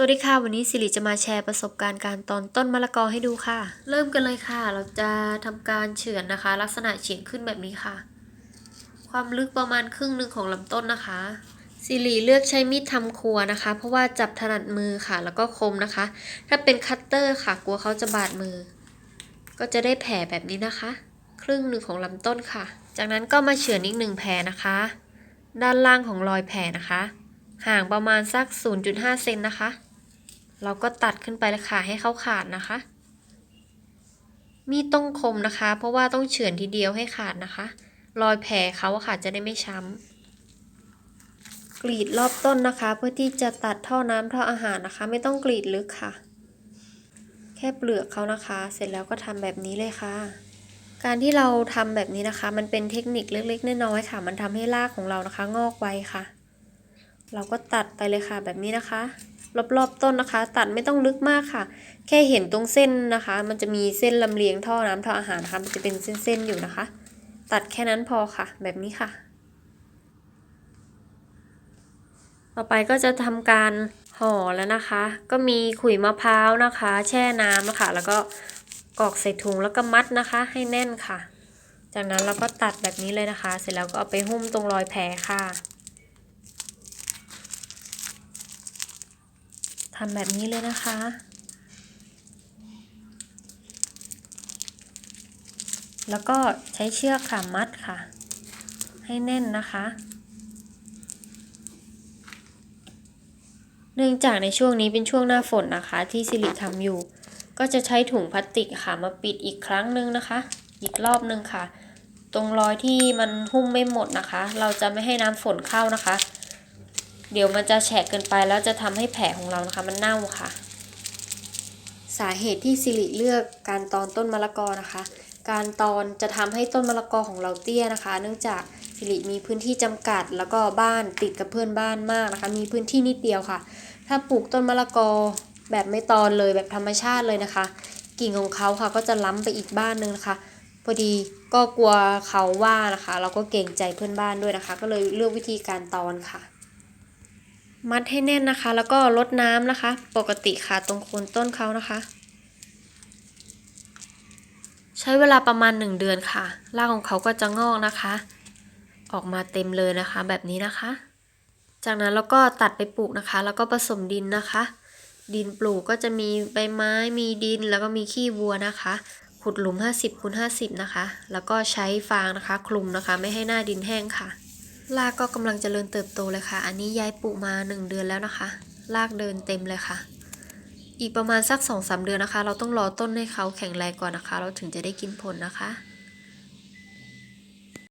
สวัสดีค่ะ วันนี้สิริจะมาแชร์ประสบการณ์การตอนต้นมะละกอให้ดูค่ะ เริ่มกันเลยค่ะ เราจะทำการเฉือนนะคะ ลักษณะเฉียงขึ้นแบบนี้ค่ะ ความลึกประมาณครึ่งหนึ่งของลำต้นนะคะสิริเลือกใช้มีดทำครัวนะคะ เพราะว่าจับถนัดมือค่ะ แล้วก็คมนะคะ ถ้าเป็นคัตเตอร์ค่ะ กลัวเขาจะบาดมือ ก็จะได้แผ่แบบนี้นะคะ ครึ่งหนึ่งของลำต้นค่ะ จากนั้นก็มาเฉือนอีกหนึ่งแผ่นะคะ ด้านล่างของรอยแผ่นะคะ ห่างประมาณสัก 0.5 เซนนะคะ เราก็ตัดขึ้นไปเลยค่ะให้เขาขาดนะคะ มีต้องคมนะคะ เพราะว่าต้องเฉือนทีเดียวให้ขาดนะคะ รอยแผลเขาค่ะจะได้ไม่ช้ำกรีดรอบต้นนะคะ เพื่อที่จะตัดท่อน้ำท่ออาหารนะคะ ไม่ต้องกรีดลึกค่ะ แค่เปลือกเขานะคะ เสร็จแล้วก็ทำแบบนี้เลยค่ะ การที่เราทำแบบนี้นะคะ มันเป็นเทคนิคเล็กๆน้อยๆค่ะ มันทำให้รากของเรานะคะ งอกไวค่ะ เราก็ตัดไปเลยค่ะแบบนี้นะคะ รอบๆต้นนะคะ ตัดไม่ต้องลึกมากค่ะ แค่เห็นตรงเส้นนะคะ มันจะมีเส้นลำเลียงท่อน้ำท่ออาหารนะคะมันจะเป็นเส้นๆอยู่นะคะ ตัดแค่นั้นพอค่ะ แบบนี้ค่ะ ต่อไปก็จะทำการห่อแล้วนะคะ ก็มีขุยมะพร้าวนะคะ แช่น้ำนะคะแล้วก็กรอกใส่ถุงแล้วก็มัดนะคะ ให้แน่นค่ะ จากนั้นเราก็ตัดแบบนี้เลยนะคะ เสร็จแล้วก็เอาไปหุ้มตรงรอยแผลค่ะ ทำแบบนี้เลยนะคะ แล้วก็ใช้เชือกค่ะมัดค่ะ ให้แน่นนะคะ เนื่องจากในช่วงนี้เป็นช่วงหน้าฝนนะคะ ที่สิริทำอยู่ ก็จะใช้ถุงพลาสติกค่ะมาปิดอีกครั้งหนึ่งนะคะ อีกรอบหนึ่งค่ะ ตรงรอยที่มันหุ้มไม่หมดนะคะ เราจะไม่ให้น้ำฝนเข้านะคะ เดี๋ยวมันจะแฉะเกินไปแล้วจะทำให้แผลของเรานะคะ มันเน่าค่ะ สาเหตุที่สิริเลือกการตอนต้นมะละกอนะคะ การตอนจะทำให้ต้นมะละกอของเราเตี้ยนะคะ เนื่องจากสิริมีพื้นที่จำกัด แล้วก็บ้านติดกับเพื่อนบ้านมากนะคะ มีพื้นที่นิดเดียวค่ะ ถ้าปลูกต้นมะละกอแบบไม่ตอนเลยแบบธรรมชาติเลยนะคะ กิ่งของเขาค่ะก็จะล้ำไปอีกบ้านนึงนะคะพอดีก็กลัวเขาว่านะคะ เราก็เกรงใจเพื่อนบ้านด้วยนะคะ ก็เลยเลือกวิธีการตอนค่ะ มัดให้แน่นนะคะ แล้วก็ลดน้ำนะคะ ปกติค่ะตรงโคนต้นเขานะคะ ใช้เวลาประมาณ 1 เดือนค่ะ รากของเขาก็จะงอกนะคะ ออกมาเต็มเลยนะคะ แบบนี้นะคะ จากนั้นเราก็ตัดไปปลูกนะคะ แล้วก็ผสมดินนะคะ ดินปลูกก็จะมีใบไม้ มีดิน แล้วก็มีขี้วัวนะคะ ขุดหลุม 50คูณ50 นะคะ แล้วก็ใช้ฟางนะคะ คลุมนะคะ ไม่ให้หน้าดินแห้งค่ะ รากก็กำลังจเจริญเติบโตเลยค่ะ อันนี้ย้ายปลูกมา 1 เดือนแล้วนะคะ รากเดินเต็มเลยค่ะ อีกประมาณสัก2-3เดือนนะคะ เราต้องรอต้นให้เขาแข็งแรงก่อนนะคะ เราถึงจะได้กินผลนะคะ